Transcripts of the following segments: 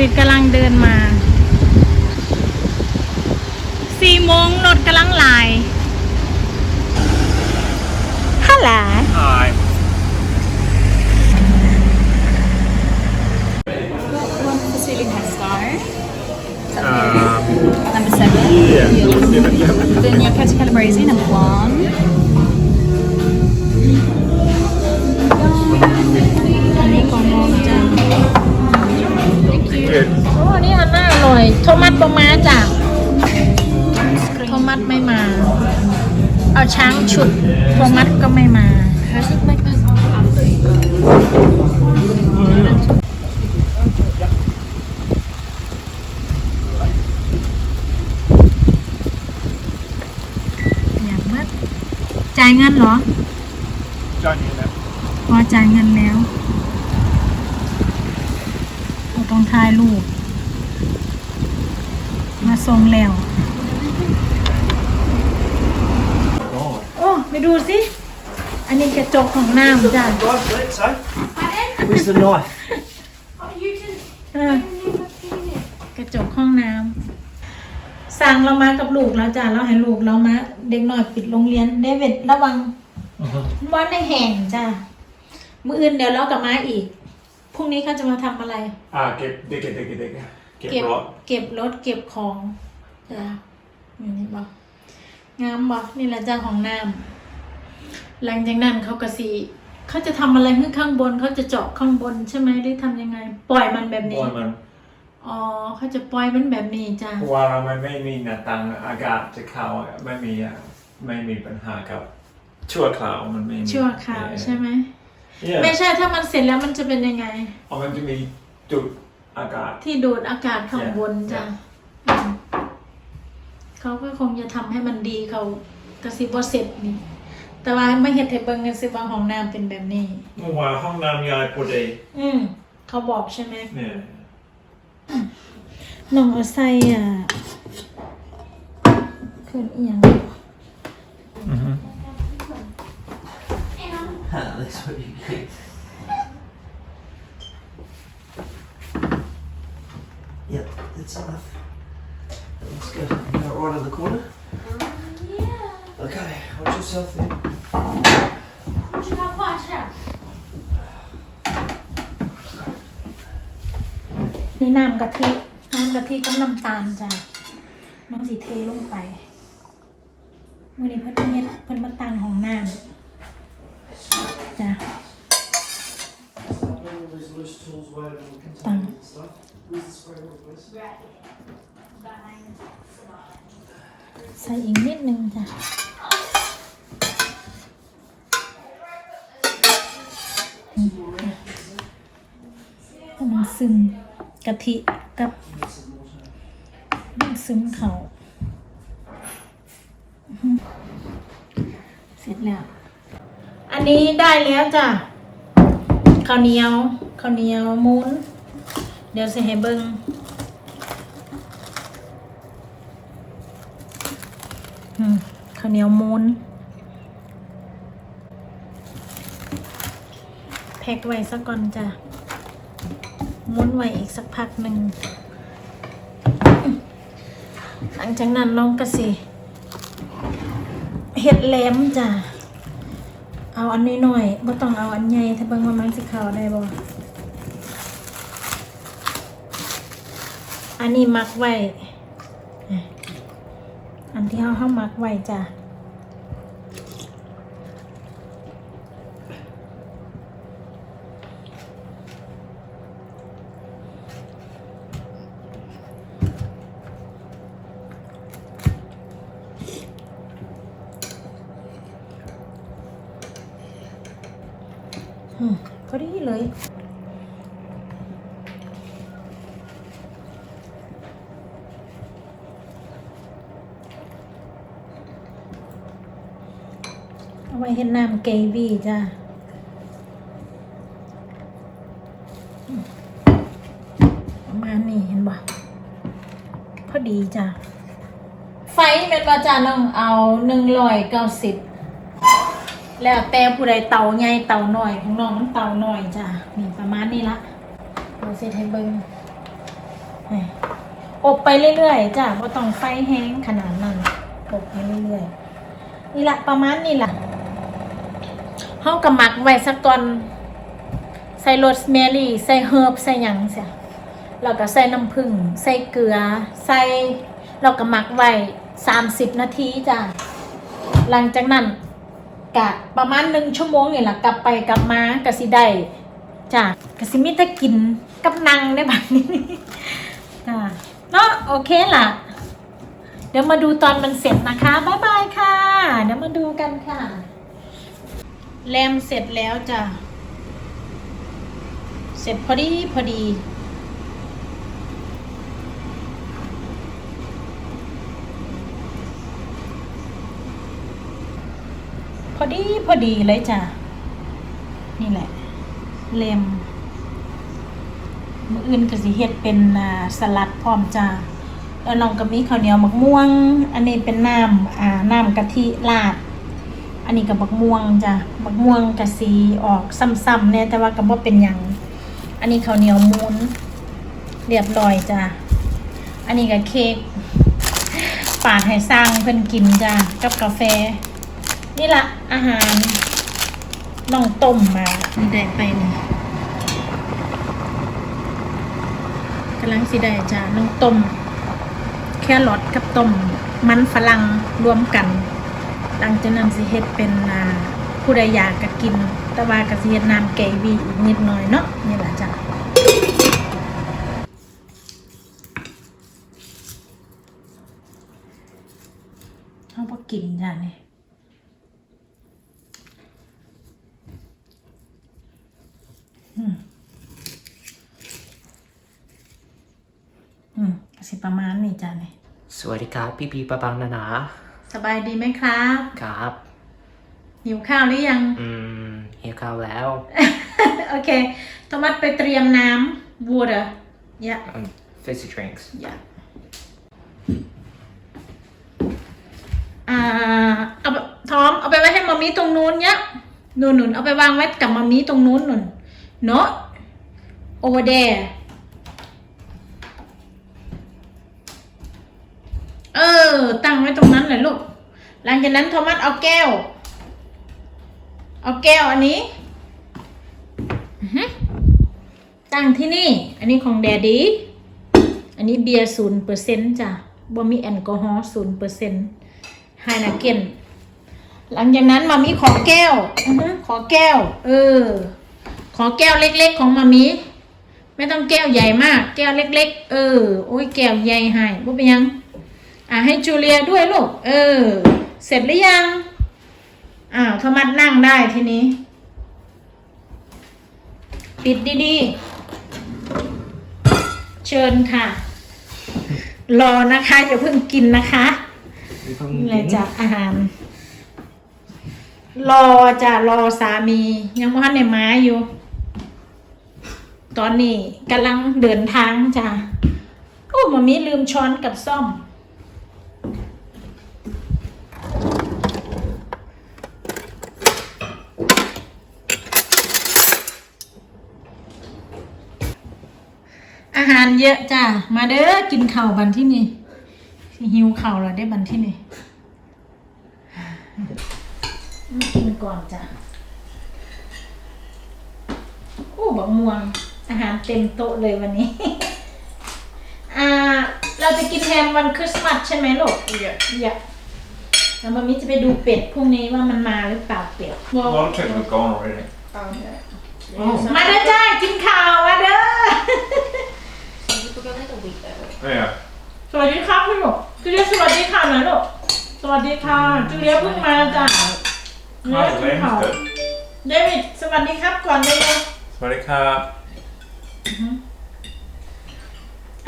วิดกำลังเดินมาสี่โมงรถกำลังลายฮัลโหล Hi. One for ceiling has star. Um, Number seven. yeah. yeah. Then your catch calabrese, number one. Good. โอ้นี่อันน่าอร่อยโทมัสประมาจ้ะโทมัสไม่มา เอาช้างฉุดโทมัสก็ไม่มา Has it like that? อย่างมัดจ่ายเงินเหรอ John, you know. พอจ่ายเงินแล้วเรา ต้องถ่ายรูป มาส่งแล้ว โอ้ไปดูสิ อันนี้กระจกของน้ำจ้ะ Where's the knife? เออกระจกห้องน้ำสั่งเรามากับลูกแล้วจ้ะเราให้ลูกเรามาเด็กหน่อยปิดโรงเรียนเดวิดระวังวันในแห่งจ้ะ มืออื่นเดี๋ยวเรากลับมาอีก พรุ่งนี้เขาจะมาทำอะไร Ah, get, dig it, dig it, dig it. เก็บ Get right. เก็บรถเก็บของจ้ะนี่นี่บอกงามบอกนี่แหละจ้าของน้ำหลังจากนั้นเขากระสีเขาจะทำอะไรขึ้นข้างบนเขาจะเจาะข้างบนใช่ไหมหรือทำยังไง ปล่อยมันแบบนี้ Boy, man. อ๋อเขาจะปล่อยมันแบบนี้จ้าว่าเราไม่ไม่มีหน้าต่างอากาศจะเข้าอะไม่มีอะไม่มีปัญหากับชั่วคราวมันไม่มีชั่วคราวใช่ไหม Yeah. ไม่ใช่ถ้ามันเสร็จแล้วมันจะเป็นยังไงอ๋อมันจะมีจุดอากาศ ที่ดูดอากาศข้างบนจ้ะ Yeah. อืมเขาก็คงจะทำให้มันดีเขากระซิบว่าเสร็จนี่ แต่ว่าไม่เห็นเทเบิงกันสิว่าห้องน้ำเป็นแบบนี้ เมื่อวานห้องน้ำยายพอดีอืมเขาบอกใช่ไหม เนี่ยน้องเอาใส่อะขึ้นเอียง That's what you get. Yep, that's enough. That looks good. You got it right in the corner? Yeah. Okay, watch yourself then. นี่น้ำกะทิ น้ำกะทิกับน้ำตาลจ้ะน้องสีเทลงไปวันนี้เพิ่นเฮ็ดเพิ่นมาตังของน้ำ จ้ะตังใส่อีกนิดนึงจ้ะให้มันซึมกะทิกับซึมเขาเสร็จแล้ว อันนี้ได้แล้วจ้ะข้าวเหนียวข้าวเหนียวมูนเดี๋ยวจะให้เบิ้งข้าวเหนียวมูนแพ็กไว้สักก่อนจ้ะมุนไว้อีกสักพักหนึ่ง หลังจากนั้นน้องก็สิเห็ดแหลมจ้ะ เอาอันนี้หน่อยๆบ่ต้องเอาอันใหญ่ถ้าเบิ่งว่ามันสิเข้าได้บ่อันนี้มักไว้ อันที่เขาเข้ามักไว้จ้ะ อืมพอดีเลย เอาไว้เห็นน้ำเกวี่จ้ะมประมาณนี้เห็นบ่พอดีจ้ะไฟเป็นว่าจ้าน้องเอาหนึ่งร้อยเก้าสิบแล้วแต่ผู้ใดเตาใหญ่เตาหน้อยของน้องมันเตาหน้อยจ้ะนี่ประมาณนี้ละเราเสร็จให้เบิ้งอบไปเรื่อยๆจ้ะบ่ต้องไฟแห้งขนาดนั้นอบไปเรื่อยๆนี่ละประมาณนี้ละ เฮาก็หมักไว้สักก่อน ใส่โรสแมรี่ ใส่เฮิร์บใส่หยังเสียแล้วก็ใส่น้ำผึ้งใส่เกลือ ใส่เราก็หมักไว้30นาทีจ้ะหลังจากนั้นกะประมาณหนึ่งชั่วโมงนี่แหละกลับไปกลับมากะสิได้จ้ะกะสิมีแต่กินกับนังได้แบบนี้จ้ะเนาะโอเคล่ะ เดี๋ยวมาดูตอนมันเสร็จนะคะ บ๊ายบายค่ะ เดี๋ยวมาดูกันค่ะ แลมเสร็จแล้วจ้ะ เสร็จพอดีพอดี พอดีพอดีเลยจ้ะ นี่แหละเลมมืออื่นก็สิเฮ็ดเป็นสลัดพร้อมจ้าแล้วน้องก็มีข้าวเหนียวมะม่วง อันนี้เป็นน้ำอ่าน้ำกะทิราด อันนี้กับบักม่วงจ้ะบักม่วงกะสีออกซ้ำๆเนี่ยแต่ว่าก็บ่าเป็นยังอันนี้ข้าวเหนียวมูนเรียบร้อยจ้ะอันนี้ก็เค้กปาดให้สร้างเพิ่นกินจ้ะกับกาแฟ นี่ละอาหารน้องต้มมานี่ได้ไปนี่กำลังสิได้จ้ะน้องต้ม แค่รสกับต้มมันฝรั่งรวมกัน หลังจากนั้นสิเฮ็ดเป็นอ่าผู้ใดอยากก็กิน แต่ว่าก็สิเฮ็ดน้ำเกวีอีกนิดหน่อยเนาะนี่แหละจ้ะเขาบ่กินจ้ะนี่อืมก็สิประมาณนี้จ้ะนี่สวัสดีครับพี่พีปะปังนานา สบายดีไหมครับ ครับหิวข้าวหรือยัง อืมหิวข้าวแล้ว โอเคโทมัสไปเตรียมน้ำ water yeah um, fizzy drinks yeah อ่าเอาไปทอมเอาไปไว้ให้มามีตรงนู้นเนี่ยนุ่นนุนเอาไปวางไว้กับมามีตรงนู้นนุนเนาะ over there เออ ตั้งไว้ตรงนั้นเลยลูก หลังจากนั้นโทมัสเอาแก้ว เอาแก้วอันนี้อือฮึตั้งที่นี่ อันนี้ของแดดดี้อันนี้เบียร์ศูนย์เปอร์เซ็นต์จ้ะบ่มีแอลกอฮอล์ศูนย์เปอร์เซ็นต์ไฮนาเกนหลังจากนั้นมามีขอแก้วอขอแก้ว เออ ขอแก้วเล็ก ๆ ของมามีไม่ต้องแก้วใหญ่มาก แก้วเล็ก ๆ เออ โอ้ยแก้วใหญ่ให้บ่เป็นยัง อ่าให้จูเลียด้วยลูก เออ เสร็จหรือยัง อ้าวโทมัสนั่งได้ทีนี้ ปิดดีๆ เชิญค่ะ รอนะคะอย่าเพิ่งกินนะคะนี่เลยจ้ะอาหาร รอจะรอสามี ยังว่าในไม้อยู่ ตอนนี้กำลังเดินทางจ้ะโอ้มามีลืมช้อนกับซ่อม อาหาร เยอะจ้ะมาเด้อกินข้าวบันที่นี่สิหิวข้าวแล้วได้บันที่นี่มากินก่อนจ้ะโอ้บักม่วง อาหารเต็มโต๊ะเลยวันนี้ อ่า เราจะกินแฮมวันคริสต์มาสใช่ไหมลูก Yeah. อย่าแล้วมามิจะไปดูเป็ดพรุ่งนี้ว่ามันมาหรือเปล่าเป็ด A lot of chickens are gone already. มาเด้อจ้ากินข้าวมาเด้อ Yeah. สวัสดีครับพี่หนูจูเลียสวัสดีค่ะหน่อยลูกสวัสดีค่ะจูเลียเพิ่งมาจ้ะจูเลีย Hi, กินข้าว Liam's good. เดวิดสวัสดีครับก่อนเลยเลย Sorry, car.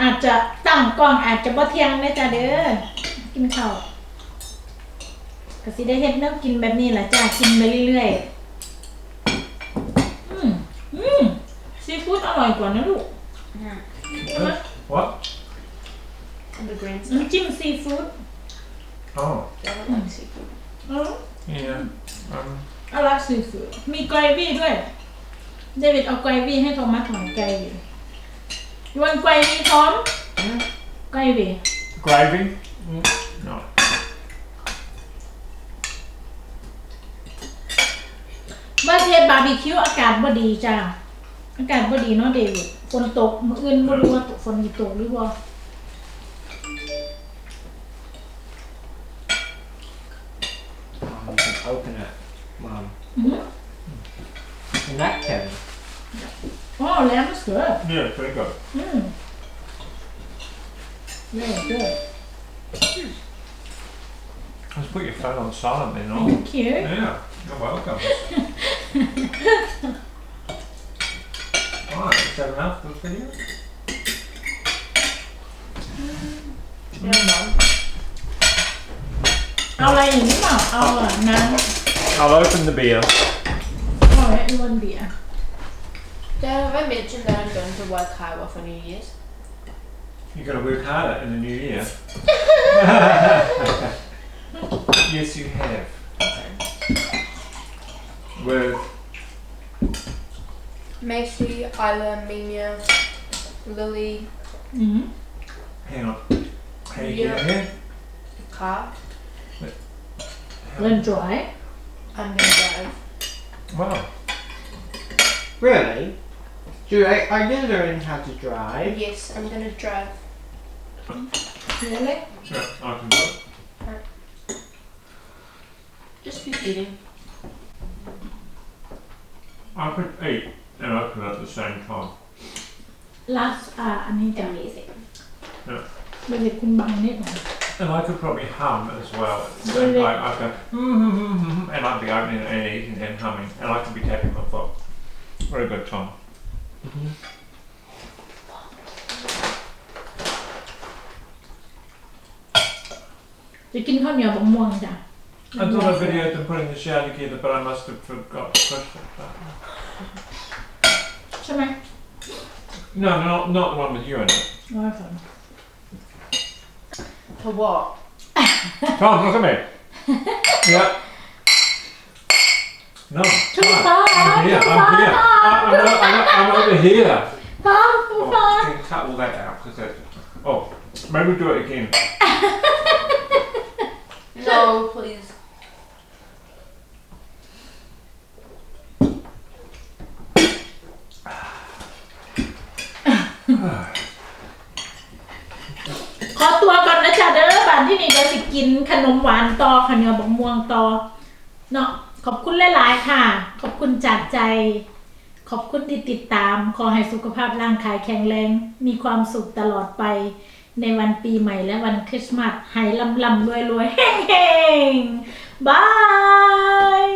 อาจจะตั้งกล้องอาจจะบ่เที่ยงได้จ้ะเด้อกินข้าวก็สิได้เฮ็ดแนวกินแบบนี้แหละจ้ะกินไปเรื่อยๆอืมอืมซีฟู้ดอร่อยกว่านะลูก What? And the green น้ำจิ้มซีฟู้ด Oh, seafood. เออ yeah. Um, อร่อยซีฟู้ดมีไกรวี่ด้วย เดวิดเอาไกรวี่ให้โทมัสหน่อยไกรวี่ยวนไกรวี่พร้อมใกล้เวย Gravy? No. เมื่อเทศบาร์บีคิวอากาศบ่ดีจ้า อากาศบ่ดีเนาะเดวิดฝนตกมื้ออื่นบ่รู้ว่าตกฝนสิตกหรือบ่ Um, you can open it, Mum. อื้อหือ Napkin. อ๋อแล้วมันสวย Yeah, it's very good. อืมเย้เย้ Let's put your phone on silent then, no? Thank you Yeah, you're welcome. Alright, is that enough for the video? Yeah, mum. เอาอะไรอีกหรือเปล่าเอาอะน้ I'll open the beer. ำเอาไว้อ้วนเบียร์ Dad, have I mentioned that I'm going to work harder for New Year's? You've got to work harder in the new year. yes, you have. With Macy, Isla, Mina, Lily, Mm-hmm. Hang on. How do get out here? Car. I'm gonna drive. Wow. Really? Do I, are you learning how to drive? Yes, I'm gonna drive. Really? Sure, I can do. Just be eating. I put eight and open it at the same time. ลัสอ่าอันนี้จะ Amazing. เด็กๆคุณบังนิดหน่อย And I could probably hum as well. So Really? like I'd go, and I'd be opening and eating and humming, and I could be tapping my foot. Very good time. จะกินข้าวเหนียวบะม่วงจ้ะ I thought I videoed them putting the shower together, but I must have forgot to push it. Button. ใช่ไหม No, not not the one with you in it. ร้อยฝน For what? Tom, look at me. yep. No. Too Tom, far, I'm here. too I'm here. far. I, I'm, not- I'm, not- I'm over here. พร้อม Oh, พร้อม can you cut all that out because that. Oh, maybe do it again. No, please. ขอตัวก่อนนะจ๊ะเด้อบ้านที่นี่เดี๋ยวสิกินขนมหวานต่อข้าวเหนียวบะม่วงต่อเนาะขอบคุณหลายๆค่ะ ขอบคุณจากใจ ขอบคุณที่ติดตาม ขอให้สุขภาพร่างกายแข็งแรง มีความสุขตลอดไป ในวันปีใหม่และวันคริสต์มาสให้ลำลำรวยรวยๆเฮ้งบาย